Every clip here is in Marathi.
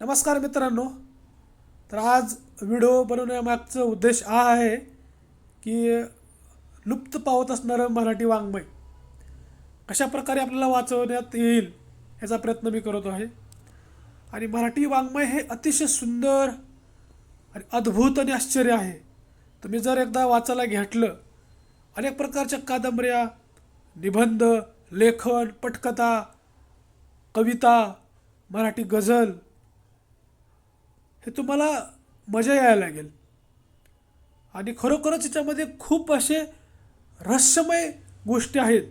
नमस्कार मित्रांनो. तर आज व्हिडिओ बनवण्यामागचा उद्देश हा आहे की लुप्त पावत असणारं मराठी वाङ्मय कशा प्रकारे आपल्याला वाचवण्यात येईल याचा प्रयत्न मी करत आहे. आणि मराठी वाङ्मय हे अतिशय सुंदर आणि अद्भुत आणि आश्चर्य आहे. तुम्ही जर एकदा वाचायला घेतलं अनेक प्रकारच्या कादंबऱ्या निबंध लेखन पटकथा कविता मराठी गझल ते तुम्हाला मजा यायला लागेल. आणि खरोखरच याच्यामध्ये खूप असे रहस्यमय गोष्टी आहेत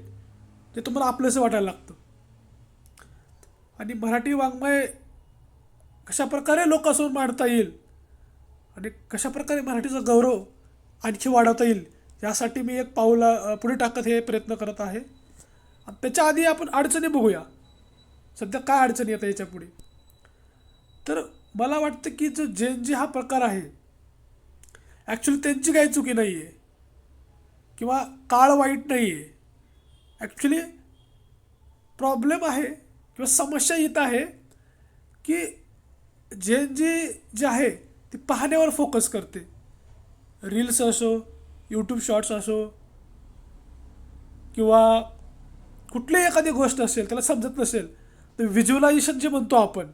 ते तुम्हाला आपलंसं वाटायला लागतं. आणि मराठी वाङ्मय कशा प्रकारे लोकांसमोर मांडता येईल आणि कशा प्रकारे मराठीचा गौरव आणखी वाढवता येईल यासाठी मी एक पाऊला पुढे टाकत हे प्रयत्न करत आहे. आणि त्याच्या आधी आपण अडचणी बघूया. सध्या काय अडचणी येतात याच्यापुढे? तर मला वाटतं की जो जेन जी हा प्रकार आहे ॲक्च्युली त्यांची काही चुकी नाही आहे किंवा काळ वाईट नाही आहे ॲक्च्युली प्रॉब्लेम आहे किंवा समस्या येत आहे की जेन जी जे आहे ती पाहण्यावर फोकस करते. रील्स असो यूट्यूब शॉर्ट्स असो किंवा कुठलीही एखादी गोष्ट असेल त्याला समजत नसेल तर व्हिज्युअलायझेशन जे म्हणतो आपण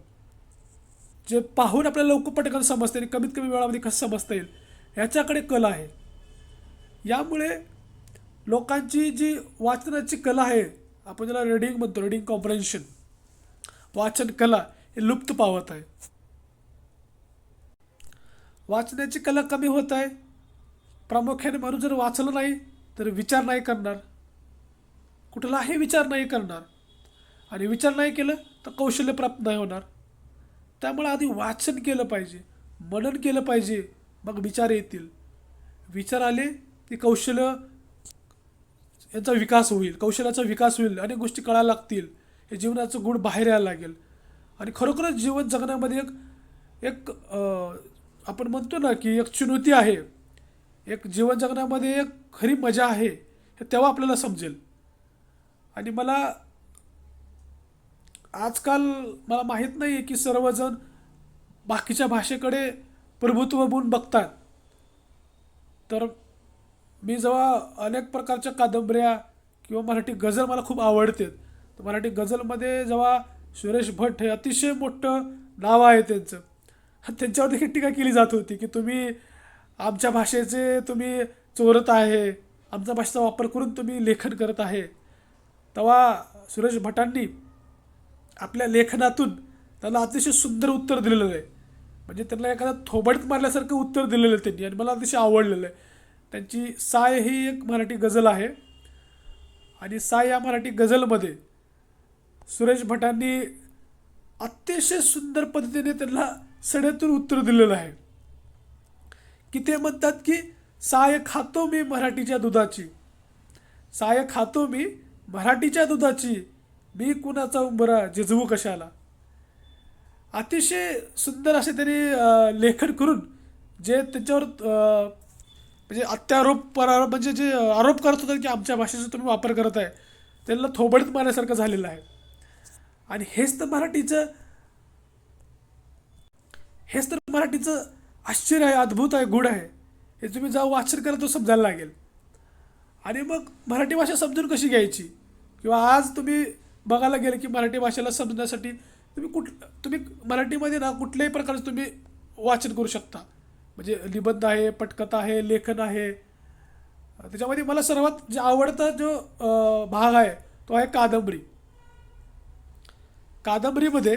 जे पाहून आपल्याला लवकर पटकन समजते आणि कमीत कमी वेळामध्ये कसं समजता येईल ह्याच्याकडे कला आहे. यामुळे लोकांची जी वाचनाची कला आहे आपण ज्याला रीडिंग म्हणतो रीडिंग कॉम्प्रेन्शन वाचन कला हे लुप्त पावत आहे. वाचण्याची कला कमी होत आहे. प्रामुख्याने माणूस जर वाचलं नाही तर विचार नाही करणार. कुठलाही विचार नाही करणार. आणि विचार नाही केलं तर कौशल्य प्राप्त नाही होणार. त्यामुळे आधी वाचन केलं पाहिजे मनन केलं पाहिजे मग विचार येतील. विचार आले की कौशल्य यांचा विकास होईल कौशल्याचा विकास होईल अनेक गोष्टी कळायला लागतील हे जीवनाचं गुण बाहेर यायला लागेल. आणि खरोखरच जीवन जगण्यामध्ये एक एक आपण म्हणतो ना की एक चुनौती आहे. एक जीवन जगण्यामध्ये एक खरी मजा आहे हे तेव्हा आपल्याला समजेल. आणि मला आजकाल मला माहीत नाही आहे की सर्वजण बाकीच्या भाषेकडे प्रभुत्व म्हणून बघतात. तर मी जेव्हा अनेक प्रकारच्या कादंबऱ्या किंवा मराठी गझल मला खूप आवडते. तर मराठी गझलमध्ये जेव्हा सुरेश भट हे अतिशय मोठं नाव आहे त्यांचं आणि त्यांच्यावर देखील टीका केली जात होती की तुम्ही आमच्या भाषेचे तुम्ही चोरत आहे आमच्या भाषेचा वापर करून तुम्ही लेखन करत आहे. तेव्हा सुरेश भटांनी आपल्या लेखनातून त्याला अतिशय सुंदर उत्तर दिलेलं आहे. म्हणजे त्यांना एखादा थोबडत मारल्यासारखं उत्तर दिलेलं आहे त्यांनी आणि मला अतिशय आवडलेलं आहे. त्यांची साय ही एक मराठी गझल आहे. आणि साय या मराठी गझलमध्ये सुरेश भटांनी अतिशय सुंदर पद्धतीने त्यांना सड्यातून उत्तर दिलेलं आहे. की ते म्हणतात की साय खातो मी मराठीच्या दुधाची. साय खातो मी मराठीच्या दुधाची. मी कुणाचा उंबरा जिजवू कशाला? अतिशय सुंदर असे त्यांनी लेखन करून जे त्याच्यावर म्हणजे अत्यारोप परारोप म्हणजे जे आरोप करत होतात की आमच्या भाषेचा तुम्ही वापर करत आहे त्यांना थोबडीत मारण्यासारखं झालेलं आहे. आणि हेच तर मराठीचं हेच तर मराठीचं आश्चर्य आहे अद्भुत आहे गुण आहे. हे तुम्ही जेव्हा वाचन करा तो समजायला लागेल. आणि मग मराठी भाषा समजून कशी घ्यायची? किंवा आज तुम्ही बघायला गेलं की मराठी भाषेला समजण्यासाठी तुम्ही कुठ तुम्ही मराठीमध्ये ना कुठल्याही प्रकारचं तुम्ही वाचन करू शकता. म्हणजे निबंध आहे पटकथा आहे लेखन आहे. त्याच्यामध्ये मला सर्वात जे आवडता जो भाग आहे तो आहे कादंबरी. कादंबरीमध्ये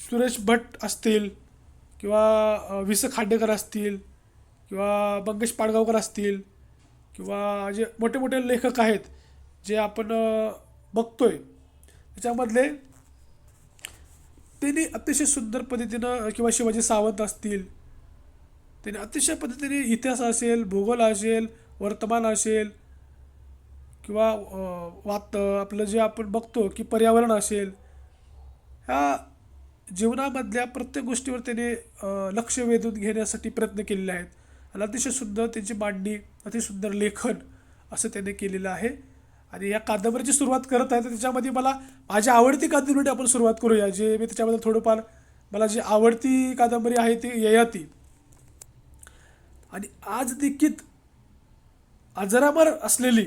सुरेश भट असतील किंवा वि स खांडेकर असतील किंवा मंगेश पाडगावकर असतील किंवा जे मोठे मोठे लेखक आहेत जे आपण बघतोय त्याच्यामधले त्यांनी अतिशय सुंदर पद्धतीनं किंवा शिवाजी सावंत असतील त्यांनी अतिशय पद्धतीने इतिहास असेल भूगोल असेल वर्तमान असेल किंवा वात आपलं जे आपण बघतो की पर्यावरण असेल ह्या जीवनामधल्या प्रत्येक गोष्टीवर त्याने लक्ष वेधून घेण्यासाठी प्रयत्न केलेले आहेत. आणि अतिशय सुंदर त्यांची मांडणी अतिशय सुंदर लेखन असं त्याने केलेलं आहे. आणि या कादंबरीची सुरुवात करत आहे तर त्याच्यामध्ये मला माझी आवडती कादंबरी आपण सुरुवात करूया जे मी त्याच्याबद्दल थोडंफार मला जी आवडती कादंबरी आहे ती ययाती. आणि आज देखील अजरामर असलेली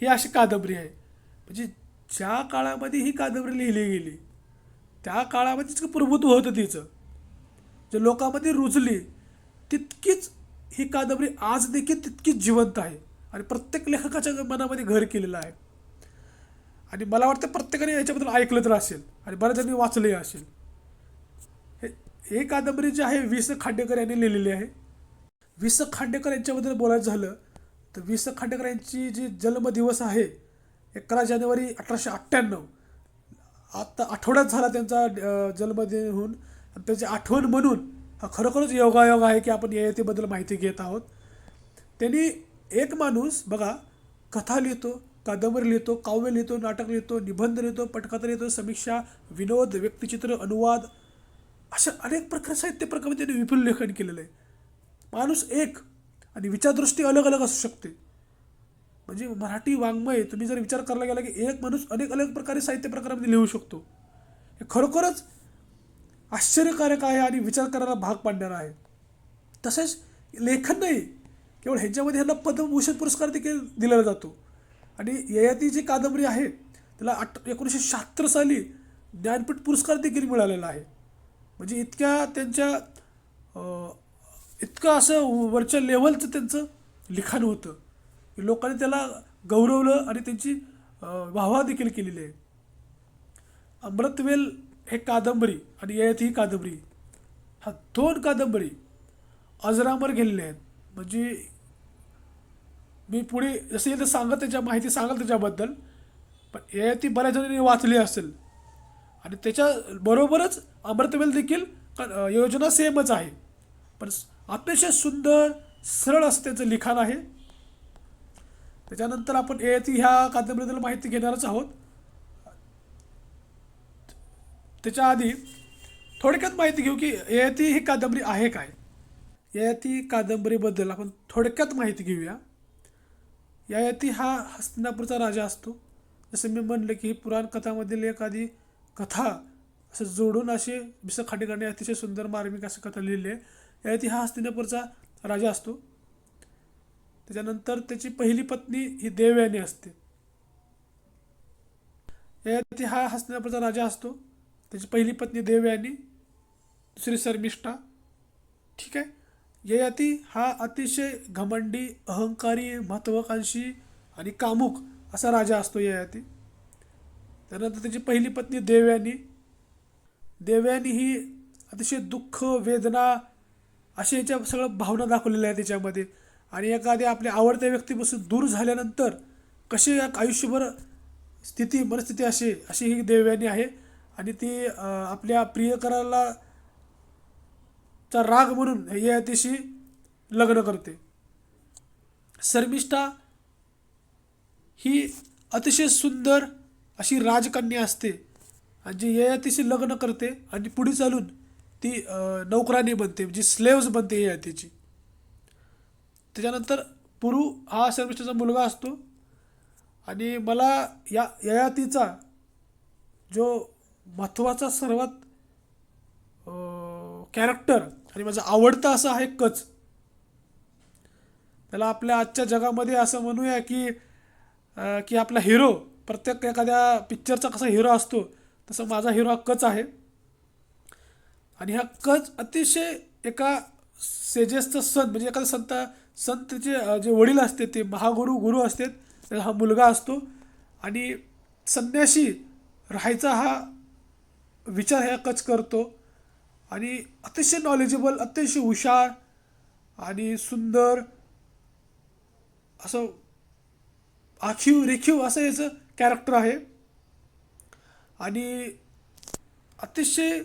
ही अशी कादंबरी आहे. म्हणजे ज्या काळामध्ये ही कादंबरी लिहिली गेली त्या काळामध्ये तिचं प्रभुत्व होतं तिचं जे लोकांमध्ये रुजली तितकीच ही कादंबरी आज देखील तितकीच जिवंत आहे. आणि प्रत्येक लेखकाच्या मनामध्ये घर केलेलं आहे. आणि मला वाटतं प्रत्येकाने याच्याबद्दल ऐकलं तर असेल आणि बऱ्याच जणांनी वाचलंही असेल. हे एक कादंबरी जी आहे वि स खांडेकर यांनी लिहिलेली आहे. वि स खांडेकर यांच्याबद्दल बोलायचं झालं तर वि स खांडेकर यांची जी जन्मदिवस आहे अकरा जानेवारी अठराशे अठ्ठ्याण्णव. आत्ता आठवड्यात झाला त्यांचा जन्मदिन होऊन त्याची आठवण म्हणून हा खरोखरच योगायोग आहे की आपण ययातीबद्दल माहिती घेत आहोत. त्यांनी एक माणूस बघा कथा लिहितो कादंबरी लिहितो काव्य लिहितो नाटक लिहितो निबंध लिहितो पटकथा लिहितो समीक्षा विनोद व्यक्तिचित्र अनुवाद अशा अनेक प्रकार साहित्य प्रकारामध्ये त्यांनी विपुल लेखन केलेलं आहे. माणूस एक आणि विचारदृष्टी अलग अलग असू शकते. म्हणजे मराठी वाङ्मय तुम्ही जर विचार करायला गेला की एक माणूस अनेक अलग प्रकारे साहित्य प्रकारामध्ये लिहू शकतो. हे खरोखरच आश्चर्यकारक आहे आणि विचार करायला भाग पाडणारा आहे. तसेच लेखन नाही केवळ ह्याच्यामध्ये ह्याला पद्मभूषण पुरस्कार देखील दिला जातो. आणि ययाती जी कादंबरी आहे त्याला अठ एकोणीसशे शहात्तर साली ज्ञानपीठ पुरस्कार देखील मिळालेला आहे. म्हणजे इतक्या त्यांच्या इतकं असं वरच्या लेवलचं त्यांचं लिखाण होतं. की लोकांनी त्याला गौरवलं आणि त्यांची वाहवा देखील केलेली आहे. अमृतवेल हे कादंबरी आणि ययाती ही कादंबरी हा दोन कादंबरी अजरामर गेलेल्या आहेत. म्हणजे मी पुढे जसं येतं सांगत त्याच्या माहिती सांगाल त्याच्याबद्दल पण ययाती बऱ्याच जणांनी वाचली असेल. आणि त्याच्या बरोबरच अमृतवेल देखील क- योजना सेमच आहे. पण अतिशय सुंदर सरळ असं त्याचं लिखाण आहे. त्याच्यानंतर आपण ययाती ह्या कादंबरीबद्दल माहिती घेणारच आहोत. त्याच्या आधी थोडक्यात माहिती घेऊ की ययाती ही कादंबरी आहे काय. ययाती कादंबरीबद्दल आपण थोडक्यात माहिती घेऊया. ययाती हा हस्तिनापूरचा राजा असतो. जसं मी म्हणलं की ही पुराण कथामधील एखादी कथा असं जोडून असे विस खांडेकरांनी अतिशय सुंदर मार्मिक अशी कथा लिहिली आहे. ययाती हा हस्तिनापूरचा राजा असतो. त्याच्यानंतर त्याची पहिली पत्नी ही देवयानी असते. ययाती हा हस्तिनापूरचा राजा असतो. त्याची पहिली पत्नी देवयानी दुसरी शर्मिष्ठा. ठीक आहे? ययाती हा अतिशय घमंडी अहंकारी महत्त्वाकांक्षी आणि कामुक असा राजा असतो ययाती. त्यानंतर त्याची पहिली पत्नी देवयानी. देवयानी ही अतिशय दुःख वेदना अशा याच्या सगळं भावना दाखवलेल्या आहेत त्याच्यामध्ये आणि एखाद्या आपल्या आवडत्या व्यक्तीपासून दूर झाल्यानंतर कसे या आयुष्यभर स्थिती मनस्थिती अशी अशी ही देवयानी आहे. आणि ती आपल्या प्रियकराला चा राग म्हणून ययातीशी लग्न करते. शर्मिष्ठा ही अतिशय सुंदर अशी राजकन्या असते. आणि जी ययातीशी लग्न करते आणि पुढे चालून ती नौकरानी बनते म्हणजे स्लेव्ज बनते ययातीची त्याच्यानंतर पुरू हा शर्मिष्ठाचा मुलगा असतो. आणि मला या ययातीचा जो महत्त्वाचा सर्वात कॅरेक्टर आणि माझा आवडता असा आहे कच. त्याला आपल्या आजच्या जगामध्ये असं म्हणूया की की आपला हिरो प्रत्येक एखाद्या पिक्चरचा कसा हिरो असतो तसं माझा हिरो हा कच आहे. आणि हा कच अतिशय एका सेजेसचा संत म्हणजे एखादा संत संतचे जे वडील असते ते महागुरु गुरु असतात त्याचा हा मुलगा असतो. आणि संन्याशी राहायचा हा विचार ह्या कच करतो. आणि अतिशय नॉलेजेबल अतिशय हुशार आणि सुंदर असं आखीव रेखीव असं याचं कॅरेक्टर आहे. आणि अतिशय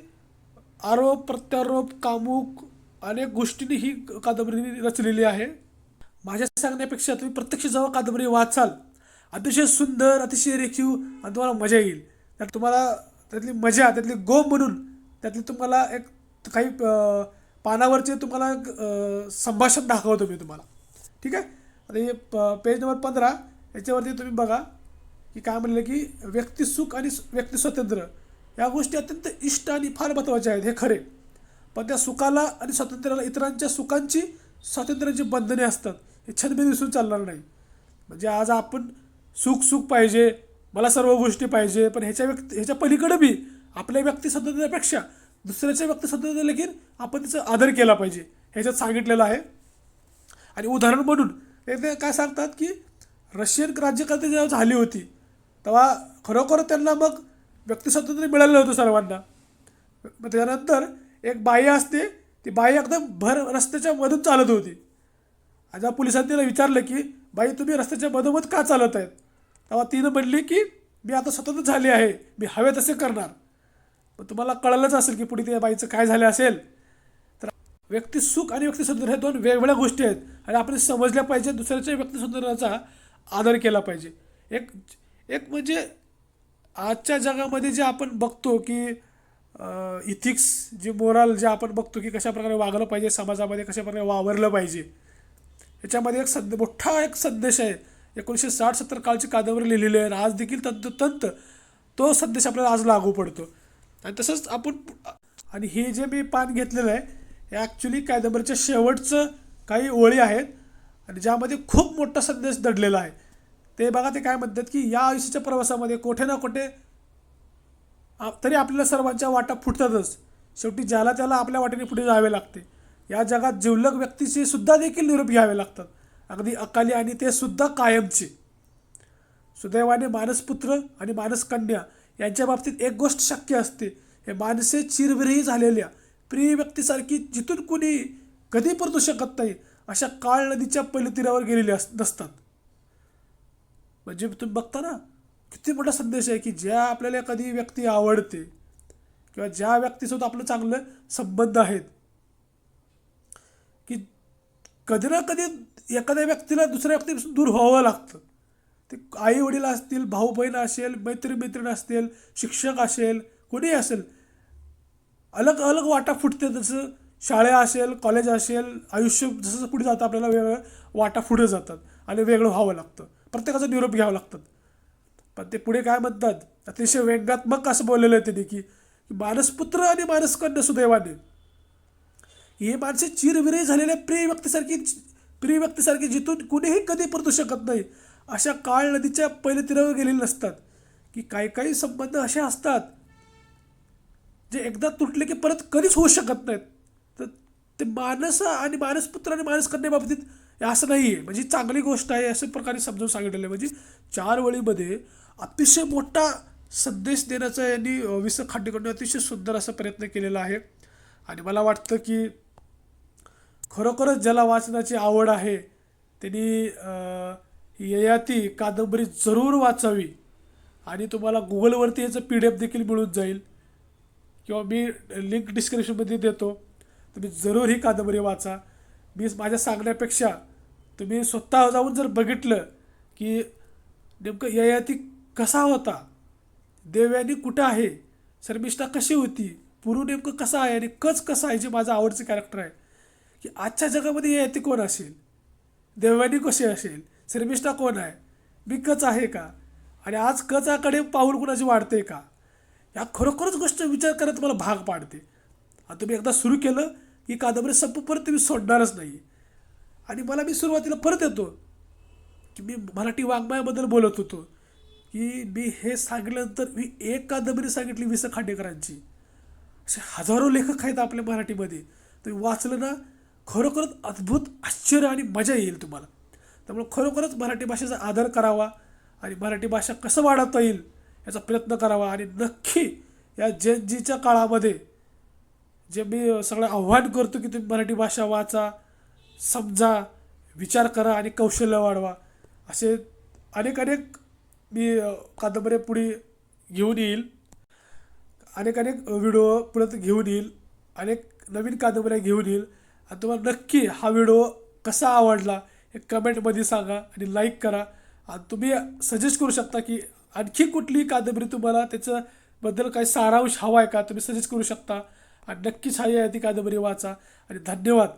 आरोप प्रत्यारोप कामुक अनेक गोष्टींनी ही कादंबरी रचलेली आहे. माझ्या सांगण्यापेक्षा तुम्ही प्रत्यक्ष जेव्हा कादंबरी वाचाल अतिशय सुंदर अतिशय रेखीव आणि तुम्हाला मजा येईल. त्यात तुम्हाला त्यातली मजा त्यातली गोम म्हणून त्यातली तुम्हाला एक काही पानावरचे तुम्हाला संभाषण दाखवतो मी तुम्हाला. ठीक आहे? आता हे प पेज नंबर पंधरा याच्यावरती तुम्ही बघा की काय म्हणलं की व्यक्तिसुख आणि व्यक्ती स्वतंत्र या गोष्टी अत्यंत इष्ट आणि फार महत्त्वाच्या आहेत हे खरे. पण त्या सुखाला आणि स्वातंत्र्याला इतरांच्या सुखांची स्वातंत्र्याची बंधने असतात हे छंद दिसून चालणार नाही. म्हणजे आज आपण सुख सुख पाहिजे मला सर्व गोष्टी पाहिजे पण ह्याच्या व्यक्ती ह्याच्या पलीकडे बी आपल्या व्यक्ती स्वातंत्र्यापेक्षा दुसऱ्याच्या व्यक्त स्वातंत्र्य देखील आपण त्याचा आदर केला पाहिजे. ह्याच्यात सांगितलेलं आहे. आणि उदाहरण म्हणून ते ते काय सांगतात की रशियन राज्यकर्ते जेव्हा झाली होती तेव्हा खरोखर त्यांना मग व्यक्तिस्वातंत्र्य मिळालेलं मिळालं होतं सर्वांना. मग त्यानंतर एक बाई असते ती बाई एकदम भर रस्त्याच्या मधून चालत होती. आणि जेव्हा पोलिसांनी तिला विचारलं की बाई तुम्ही रस्त्याच्या मधोमध का चालत आहेत? तेव्हा तिनं म्हणली की मी आता स्वतंत्र झाली आहे. मी हवे तसे करणार. पण तुम्हाला कळलंच असेल की पुढे त्या बाईचं काय झालं असेल. तर व्यक्ती सुख आणि व्यक्तिसुंदर हे दोन वेगवेगळ्या गोष्टी आहेत. आणि आपण समजल्या पाहिजे दुसऱ्याच्या व्यक्तिसुंदराचा आदर केला पाहिजे. एक एक म्हणजे आजच्या जगामध्ये जे आपण बघतो की इथिक्स जे मोरल जे आपण बघतो की कशा प्रकारे वागलं पाहिजे समाजामध्ये कशाप्रकारे वावरलं पाहिजे. याच्यामध्ये एक संद मोठा एक संदेश आहे. एकोणीसशे साठ सत्तर काळची कादंबरी लिहिलेली आहे. आणि आज देखील तंतोतंत तो संदेश आपल्याला आज लागू पडतो. आणि तसंच आपण आणि हे जे मी पान घेतलेलं आहे हे ॲक्च्युली कादंबरीच्या शेवटचं काही ओळी आहेत आणि ज्यामध्ये खूप मोठा संदेश दडलेला आहे. ते बघा ते काय म्हणतात की या आयुष्याच्या प्रवासामध्ये कुठे ना कुठे तरी आपल्याला सर्वांच्या वाटा फुटतातच. शेवटी ज्याला त्याला आपल्या वाटेने पुढे जावे लागते. या जगात जिवलग व्यक्तीचे सुद्धा देखील निरोप घ्यावे लागतात. अगदी अकाली आणि ते सुद्धा कायमचे. सुदैवाने मानसपुत्र आणि मानसकन्या यांच्या बाबतीत एक गोष्ट शक्य असते. हे माणसे चिरविरही झालेल्या प्रिय व्यक्तीसारखी जिथून कुणी कधी परतू शकत नाही अशा काळ नदीच्या पैलतीरावर गेलेले अस नसतात. म्हणजे तुम्ही बघता ना किती मोठा संदेश आहे की ज्या आपल्याला कधी व्यक्ती आवडते किंवा ज्या व्यक्तीसोबत आपलं चांगलं संबंध आहेत की कधी ना कधी एखाद्या व्यक्तीला दुसऱ्या व्यक्तीपासून दूर व्हावं लागतं. ते आई वडील असतील भाऊ बहीण असेल मैत्री मैत्रीण असतील शिक्षक असेल कोणीही असेल अलग अलग वाटा फुटते जसं शाळा असेल कॉलेज असेल आयुष्य जसं जसं पुढे जातं आपल्याला वेगळं वाटा पुढे जातात आणि वेगळं व्हावं लागतं. प्रत्येकाचा निरोप घ्यावं लागतात. पण ते पुढे काय म्हणतात? अतिशय व्यंगात्मक असं बोललेलं आहे त्यांनी की की मानसपुत्र आणि मानसकन्या सुदैवाने. हे माणसे चिरविरही झालेल्या प्रिय व्यक्तीसारखी प्रिय व्यक्तीसारखी जिथून कुणीही कधी परतू शकत नाही. अशा काळ नदीच्या पहिले तीरावर गेलेले नसतात. की काही काही संबंध असे असतात जे एकदा तुटले की परत कधीच होऊ शकत नाहीत. तर ते मानस आणि मानसपुत्र आणि मानसकन्याबाबतीत करण्याबाबतीत असं नाही आहे म्हणजे चांगली गोष्ट आहे अशा प्रकारे समजावून सांगितलेलं आहे. म्हणजे चार वळीमध्ये अतिशय मोठा संदेश देण्याचा यांनी वि स खांडेकरांनी अतिशय सुंदर असा प्रयत्न केलेला आहे. आणि मला वाटतं की खरोखरच ज्याला वाचनाची आवड आहे त्यांनी ययाती कादंबरी जरूर वाचावी. आणि तुम्हाला गुगलवरती याचं पी डी एफ देखील मिळून जाईल. किंवा मी लिंक डिस्क्रिप्शनमध्ये देतो. तुम्ही जरूर ही कादंबरी वाचा. मी माझ्या सांगण्यापेक्षा तुम्ही स्वतः जाऊन जर बघितलं की नेमकं ययाती कसा होता देवयानी कुठं आहे शर्मिष्ठा कशी होती पुरू नेमकं कसा आहे आणि कच कसा आहे जे माझं आवडचं कॅरेक्टर आहे की आजच्या जगामध्ये ययाती कोण असेल? देवयानी कशी असेल? शर्मिष्ठा कोण आहे? मी कच आहे का? आणि आज कचाकडे पाऊल कुणाची वाढते का? या खरोखरच गोष्ट विचार करत मला भाग पाडते. आणि तुम्ही एकदा सुरू केलं की कादंबरी संपेपर्यंत तुम्ही सोडणारच नाही. आणि मला मी सुरुवातीला परत येतो की मी मराठी वाङ्मयाबद्दल बोलत होतो की मी हे सांगितल्यानंतर मी एक कादंबरी सांगितली वि स खांडेकरांची. असे हजारो लेखक आहेत आपल्या मराठीमध्ये. तुम्ही वाचलं ना खरोखरच अद्भुत आश्चर्य आणि मजा येईल तुम्हाला. त्यामुळे खरोखरच मराठी भाषेचा आदर करावा आणि मराठी भाषा कसं वाढवता येईल याचा प्रयत्न करावा. आणि नक्की या जेनजीच्या काळामध्ये जे मी सगळं आव्हान करतो की तुम्ही मराठी भाषा वाचा समजा विचार करा आणि कौशल्य वाढवा. असे अनेक अनेक मी कादंबऱ्या पुढे घेऊन येईल. अनेक अनेक व्हिडिओ पुढे घेऊन येईल. अनेक नवीन कादंबऱ्या घेऊन येईल. आणि तुम्हाला नक्की हा व्हिडिओ कसा आवडला हे कमेंटमध्ये सांगा आणि लाईक करा. आणि तुम्ही सजेस्ट करू शकता की आणखी कुठली कादंबरी तुम्हाला त्याच्याबद्दल काही सारांश हवा आहे का? तुम्ही सजेस्ट करू शकता. आणि नक्कीच हा ती कादंबरी वाचा. आणि धन्यवाद.